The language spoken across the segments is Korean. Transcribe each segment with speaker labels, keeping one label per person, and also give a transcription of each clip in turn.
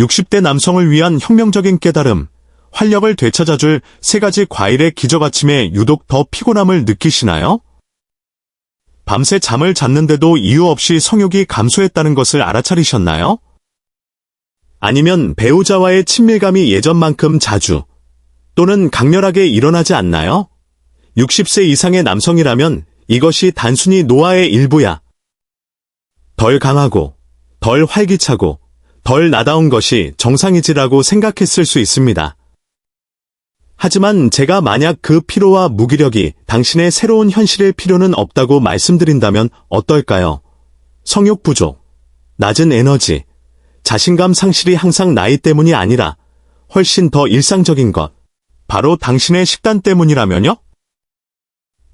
Speaker 1: 60대 남성을 위한 혁명적인 깨달음, 활력을 되찾아줄 세 가지 과일의 기적 아침에 유독 더 피곤함을 느끼시나요? 밤새 잠을 잤는데도 이유 없이 성욕이 감소했다는 것을 알아차리셨나요? 아니면 배우자와의 친밀감이 예전만큼 자주 또는 강렬하게 일어나지 않나요? 60세 이상의 남성이라면 이것이 단순히 노화의 일부야. 덜 강하고, 덜 활기차고, 덜 나다운 것이 정상이지라고 생각했을 수 있습니다. 하지만 제가 만약 그 피로와 무기력이 당신의 새로운 현실일 필요는 없다고 말씀드린다면 어떨까요? 성욕 부족, 낮은 에너지, 자신감 상실이 항상 나이 때문이 아니라 훨씬 더 일상적인 것, 바로 당신의 식단 때문이라면요?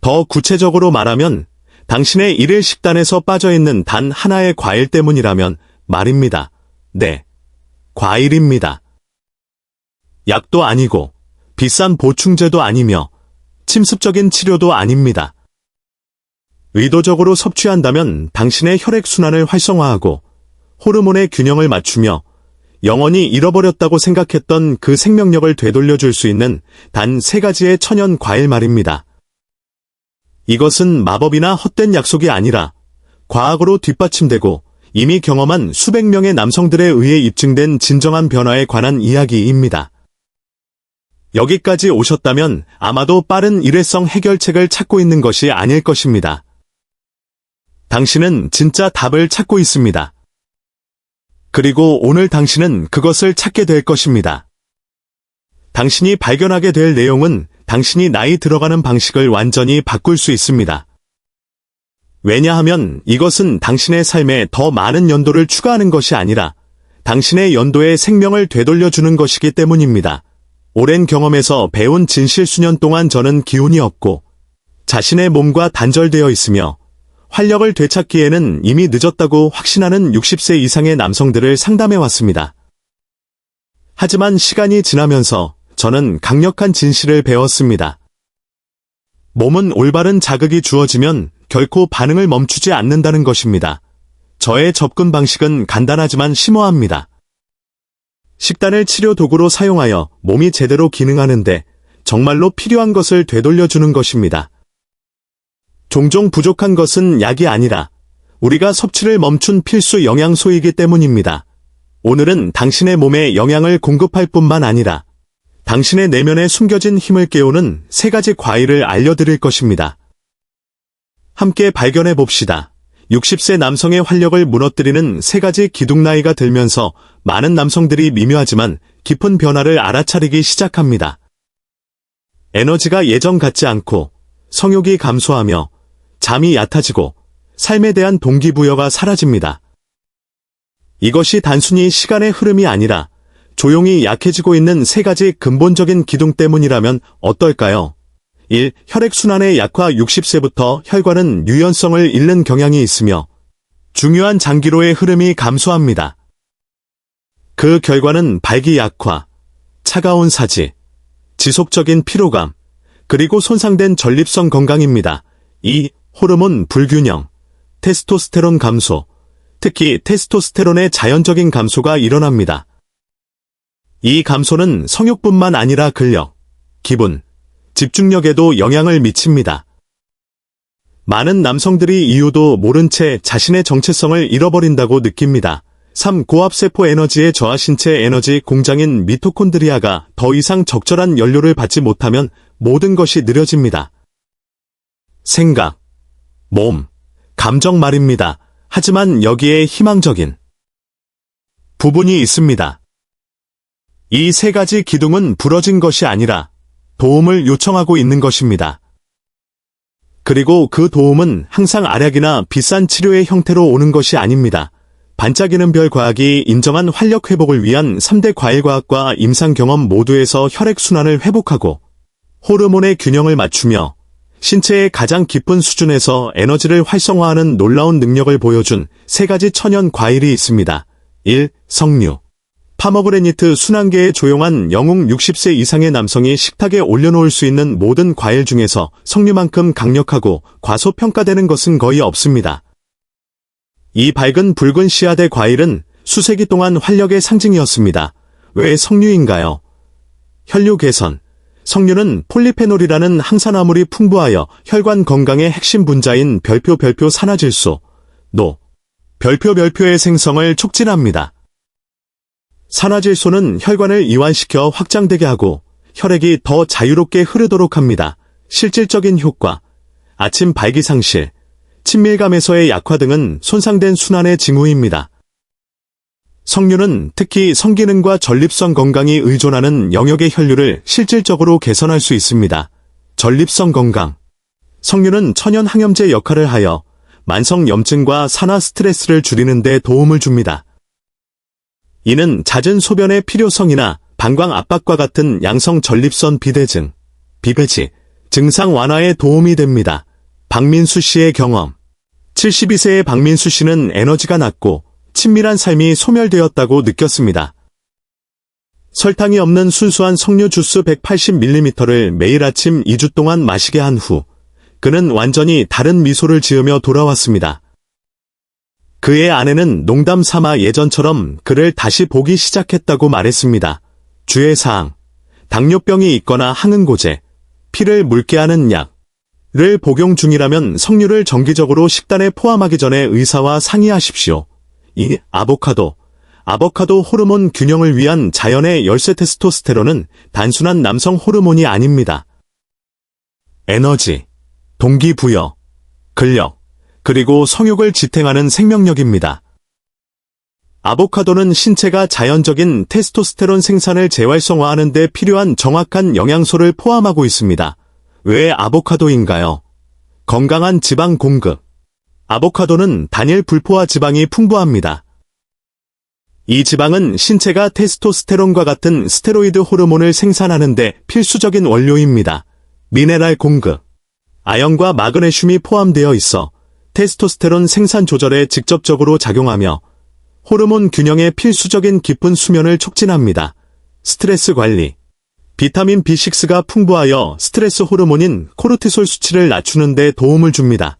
Speaker 1: 더 구체적으로 말하면 당신의 일일 식단에서 빠져있는 단 하나의 과일 때문이라면 말입니다. 네. 과일입니다. 약도 아니고 비싼 보충제도 아니며 침습적인 치료도 아닙니다. 의도적으로 섭취한다면 당신의 혈액순환을 활성화하고 호르몬의 균형을 맞추며 영원히 잃어버렸다고 생각했던 그 생명력을 되돌려줄 수 있는 단 세 가지의 천연 과일 말입니다. 이것은 마법이나 헛된 약속이 아니라 과학으로 뒷받침되고 이미 경험한 수백 명의 남성들에 의해 입증된 진정한 변화에 관한 이야기입니다. 여기까지 오셨다면 아마도 빠른 일회성 해결책을 찾고 있는 것이 아닐 것입니다. 당신은 진짜 답을 찾고 있습니다. 그리고 오늘 당신은 그것을 찾게 될 것입니다. 당신이 발견하게 될 내용은 당신이 나이 들어가는 방식을 완전히 바꿀 수 있습니다. 왜냐하면 이것은 당신의 삶에 더 많은 연도를 추가하는 것이 아니라 당신의 연도의 생명을 되돌려주는 것이기 때문입니다. 오랜 경험에서 배운 진실 수년 동안 저는 기운이 없고 자신의 몸과 단절되어 있으며 활력을 되찾기에는 이미 늦었다고 확신하는 60세 이상의 남성들을 상담해 왔습니다. 하지만 시간이 지나면서 저는 강력한 진실을 배웠습니다. 몸은 올바른 자극이 주어지면 결코 반응을 멈추지 않는다는 것입니다. 저의 접근 방식은 간단하지만 심오합니다. 식단을 치료 도구로 사용하여 몸이 제대로 기능하는데 정말로 필요한 것을 되돌려주는 것입니다. 종종 부족한 것은 약이 아니라 우리가 섭취를 멈춘 필수 영양소이기 때문입니다. 오늘은 당신의 몸에 영양을 공급할 뿐만 아니라 당신의 내면에 숨겨진 힘을 깨우는 세 가지 과일을 알려드릴 것입니다. 함께 발견해 봅시다. 60세 남성의 활력을 무너뜨리는 세 가지 기둥 나이가 들면서 많은 남성들이 미묘하지만 깊은 변화를 알아차리기 시작합니다. 에너지가 예전 같지 않고 성욕이 감소하며 잠이 얕아지고 삶에 대한 동기부여가 사라집니다. 이것이 단순히 시간의 흐름이 아니라 조용히 약해지고 있는 세 가지 근본적인 기둥 때문이라면 어떨까요? 1. 혈액순환의 약화 60세부터 혈관은 유연성을 잃는 경향이 있으며 중요한 장기로의 흐름이 감소합니다. 그 결과는 발기 약화, 차가운 사지, 지속적인 피로감, 그리고 손상된 전립선 건강입니다. 2. 호르몬 불균형, 테스토스테론 감소, 특히 테스토스테론의 자연적인 감소가 일어납니다. 이 감소는 성욕뿐만 아니라 근력, 기분, 집중력에도 영향을 미칩니다. 많은 남성들이 이유도 모른 채 자신의 정체성을 잃어버린다고 느낍니다. 3. 고압세포 에너지의 저하 신체 에너지 공장인 미토콘드리아가 더 이상 적절한 연료를 받지 못하면 모든 것이 느려집니다. 생각, 몸, 감정 말입니다. 하지만 여기에 희망적인 부분이 있습니다. 이 세 가지 기둥은 부러진 것이 아니라 도움을 요청하고 있는 것입니다. 그리고 그 도움은 항상 알약이나 비싼 치료의 형태로 오는 것이 아닙니다. 반짝이는 별 과학이 인정한 활력 회복을 위한 3대 과일 과학과 임상 경험 모두에서 혈액 순환을 회복하고 호르몬의 균형을 맞추며 신체의 가장 깊은 수준에서 에너지를 활성화하는 놀라운 능력을 보여준 세 가지 천연 과일이 있습니다. 1. 석류 파머그레니트 순환계의 조용한 영웅 60세 이상의 남성이 식탁에 올려놓을 수 있는 모든 과일 중에서 석류만큼 강력하고 과소평가되는 것은 거의 없습니다. 이 밝은 붉은 씨앗의 과일은 수세기 동안 활력의 상징이었습니다. 왜 석류인가요? 혈류 개선. 석류는 폴리페놀이라는 항산화물이 풍부하여 혈관 건강의 핵심 분자인 별표 별표 산화질소, 노, 별표 별표의 생성을 촉진합니다. 산화질소는 혈관을 이완시켜 확장되게 하고 혈액이 더 자유롭게 흐르도록 합니다. 실질적인 효과, 아침 발기상실, 친밀감에서의 약화 등은 손상된 순환의 징후입니다. 석류는 특히 성기능과 전립선 건강이 의존하는 영역의 혈류를 실질적으로 개선할 수 있습니다. 전립선 건강. 석류는 천연 항염제 역할을 하여 만성 염증과 산화 스트레스를 줄이는 데 도움을 줍니다. 이는 잦은 소변의 필요성이나 방광 압박과 같은 양성 전립선 비대증, 비배지, 증상 완화에 도움이 됩니다. 박민수 씨의 경험. 72세의 박민수 씨는 에너지가 낮고 친밀한 삶이 소멸되었다고 느꼈습니다. 설탕이 없는 순수한 석류 주스 180ml를 매일 아침 2주 동안 마시게 한 후, 그는 완전히 다른 미소를 지으며 돌아왔습니다. 그의 아내는 농담 삼아 예전처럼 그를 다시 보기 시작했다고 말했습니다. 주의사항. 당뇨병이 있거나 항응고제, 피를 묽게 하는 약을 복용 중이라면 석류를 정기적으로 식단에 포함하기 전에 의사와 상의하십시오. 이 아보카도. 아보카도 호르몬 균형을 위한 자연의 열쇠 테스토스테론은 단순한 남성 호르몬이 아닙니다. 에너지, 동기부여, 근력, 그리고 성욕을 지탱하는 생명력입니다. 아보카도는 신체가 자연적인 테스토스테론 생산을 재활성화하는 데 필요한 정확한 영양소를 포함하고 있습니다. 왜 아보카도인가요? 건강한 지방 공급. 아보카도는 단일 불포화 지방이 풍부합니다. 이 지방은 신체가 테스토스테론과 같은 스테로이드 호르몬을 생산하는데 필수적인 원료입니다. 미네랄 공급. 아연과 마그네슘이 포함되어 있어 테스토스테론 생산 조절에 직접적으로 작용하며 호르몬 균형에 필수적인 깊은 수면을 촉진합니다. 스트레스 관리. 비타민 B6가 풍부하여 스트레스 호르몬인 코르티솔 수치를 낮추는 데 도움을 줍니다.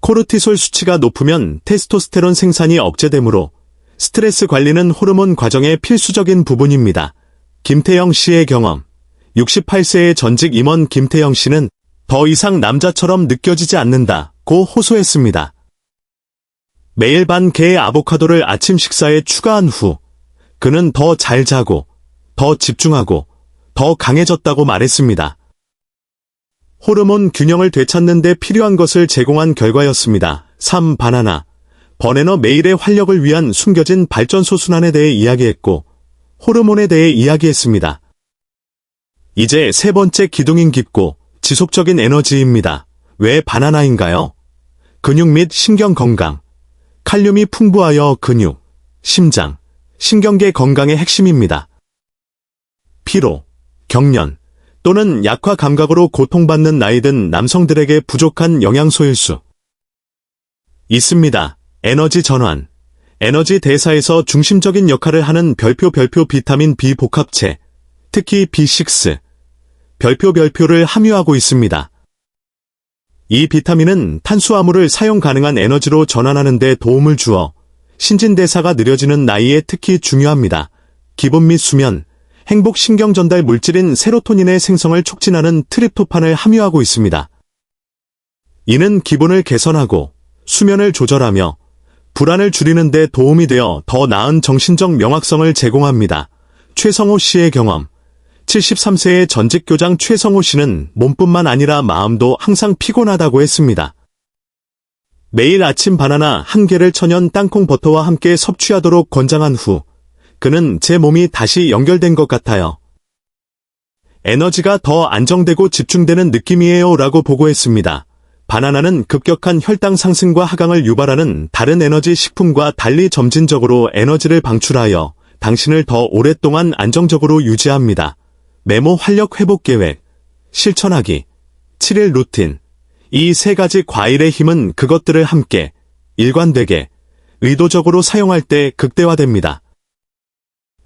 Speaker 1: 코르티솔 수치가 높으면 테스토스테론 생산이 억제되므로 스트레스 관리는 호르몬 과정의 필수적인 부분입니다. 김태영 씨의 경험. 68세의 전직 임원 김태영 씨는 더 이상 남자처럼 느껴지지 않는다고 호소했습니다. 매일 반 개의 아보카도를 아침 식사에 추가한 후 그는 더 잘 자고 더 집중하고 더 강해졌다고 말했습니다. 호르몬 균형을 되찾는 데 필요한 것을 제공한 결과였습니다. 3. 바나나. 버네너 메일의 활력을 위한 숨겨진 발전소 순환에 대해 이야기했고 호르몬에 대해 이야기했습니다. 이제 세 번째 기둥인 깊고 지속적인 에너지입니다. 왜 바나나인가요? 근육 및 신경 건강. 칼륨이 풍부하여 근육, 심장, 신경계 건강의 핵심입니다. 피로, 경련 또는 약화 감각으로 고통받는 나이든 남성들에게 부족한 영양소일 수 있습니다. 에너지 전환. 에너지 대사에서 중심적인 역할을 하는 별표 별표 비타민 B 복합체, 특히 B6, 별표 별표를 함유하고 있습니다. 이 비타민은 탄수화물을 사용 가능한 에너지로 전환하는 데 도움을 주어 신진대사가 느려지는 나이에 특히 중요합니다. 기분 및 수면, 행복 신경 전달 물질인 세로토닌의 생성을 촉진하는 트립토판을 함유하고 있습니다. 이는 기분을 개선하고 수면을 조절하며 불안을 줄이는 데 도움이 되어 더 나은 정신적 명확성을 제공합니다. 최성호 씨의 경험 73세의 전직 교장 최성호 씨는 몸뿐만 아니라 마음도 항상 피곤하다고 했습니다. 매일 아침 바나나 한 개를 천연 땅콩 버터와 함께 섭취하도록 권장한 후 그는 제 몸이 다시 연결된 것 같아요. 에너지가 더 안정되고 집중되는 느낌이에요 라고 보고했습니다. 바나나는 급격한 혈당 상승과 하강을 유발하는 다른 에너지 식품과 달리 점진적으로 에너지를 방출하여 당신을 더 오랫동안 안정적으로 유지합니다. 메모 활력 회복 계획, 실천하기, 7일 루틴. 이 세 가지 과일의 힘은 그것들을 함께, 일관되게, 의도적으로 사용할 때 극대화됩니다.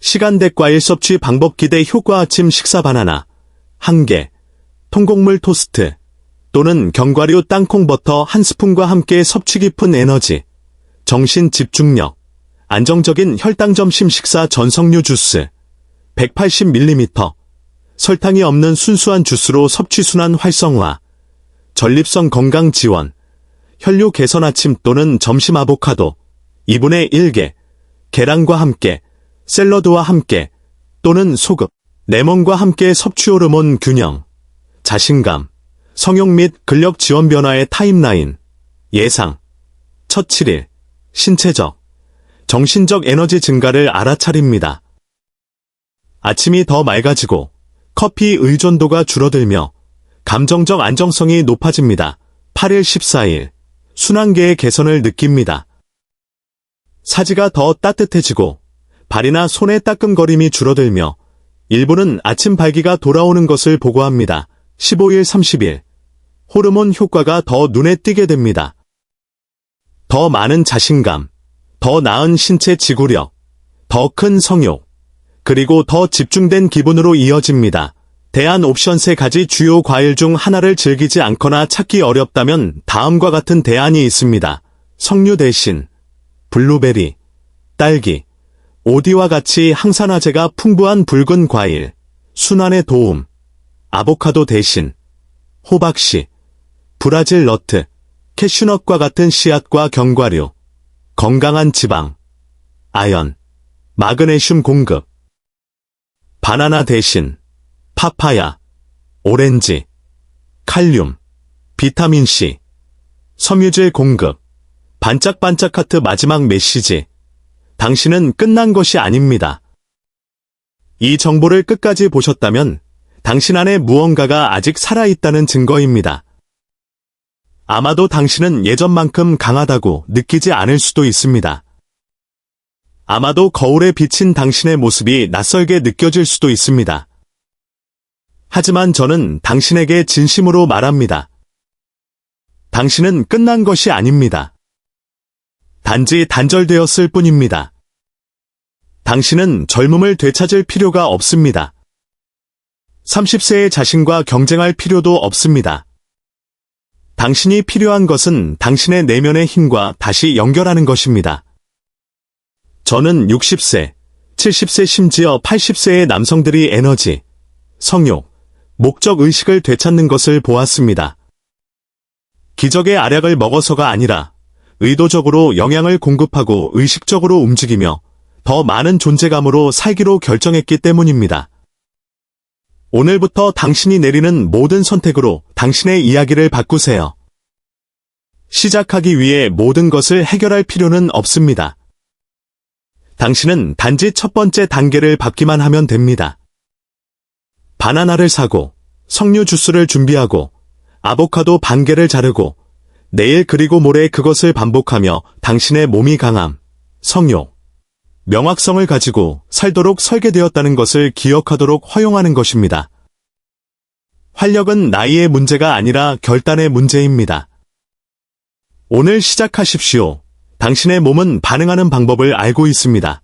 Speaker 1: 시간대 과일 섭취 방법 기대 효과 아침 식사 바나나, 한 개, 통곡물 토스트, 또는 견과류 땅콩 버터 한 스푼과 함께 섭취 깊은 에너지, 정신 집중력, 안정적인 혈당 점심 식사 전석류 주스 180ml 설탕이 없는 순수한 주스로 섭취순환 활성화 전립선 건강 지원 혈류 개선 아침 또는 점심 아보카도 2분의 1개 계란과 함께 샐러드와 함께 또는 소금 레몬과 함께 섭취 호르몬 균형 자신감 성욕 및 근력 지원 변화의 타임라인 예상 첫 7일 신체적 정신적 에너지 증가를 알아차립니다. 아침이 더 맑아지고 커피 의존도가 줄어들며 감정적 안정성이 높아집니다. 8일 14일 순환계의 개선을 느낍니다. 사지가 더 따뜻해지고 발이나 손의 따끔거림이 줄어들며 일부는 아침 발기가 돌아오는 것을 보고합니다. 15일 30일 호르몬 효과가 더 눈에 띄게 됩니다. 더 많은 자신감, 더 나은 신체 지구력, 더 큰 성욕, 그리고 더 집중된 기분으로 이어집니다. 대안 옵션 세 가지 주요 과일 중 하나를 즐기지 않거나 찾기 어렵다면 다음과 같은 대안이 있습니다. 석류 대신 블루베리, 딸기, 오디와 같이 항산화제가 풍부한 붉은 과일, 순환에 도움, 아보카도 대신 호박씨, 브라질 너트, 캐슈넛과 같은 씨앗과 견과류, 건강한 지방, 아연, 마그네슘 공급, 바나나 대신 파파야, 오렌지, 칼륨, 비타민C, 섬유질 공급, 반짝반짝 하트 마지막 메시지. 당신은 끝난 것이 아닙니다. 이 정보를 끝까지 보셨다면 당신 안에 무언가가 아직 살아있다는 증거입니다. 아마도 당신은 예전만큼 강하다고 느끼지 않을 수도 있습니다. 아마도 거울에 비친 당신의 모습이 낯설게 느껴질 수도 있습니다. 하지만 저는 당신에게 진심으로 말합니다. 당신은 끝난 것이 아닙니다. 단지 단절되었을 뿐입니다. 당신은 젊음을 되찾을 필요가 없습니다. 30세의 자신과 경쟁할 필요도 없습니다. 당신이 필요한 것은 당신의 내면의 힘과 다시 연결하는 것입니다. 저는 60세, 70세 심지어 80세의 남성들이 에너지, 성욕, 목적 의식을 되찾는 것을 보았습니다. 기적의 알약을 먹어서가 아니라 의도적으로 영양을 공급하고 의식적으로 움직이며 더 많은 존재감으로 살기로 결정했기 때문입니다. 오늘부터 당신이 내리는 모든 선택으로 당신의 이야기를 바꾸세요. 시작하기 위해 모든 것을 해결할 필요는 없습니다. 당신은 단지 첫 번째 단계를 밟기만 하면 됩니다. 바나나를 사고, 석류 주스를 준비하고, 아보카도 반 개를 자르고, 내일 그리고 모레 그것을 반복하며 당신의 몸이 강함, 성욕, 명확성을 가지고 살도록 설계되었다는 것을 기억하도록 허용하는 것입니다. 활력은 나이의 문제가 아니라 결단의 문제입니다. 오늘 시작하십시오. 당신의 몸은 반응하는 방법을 알고 있습니다.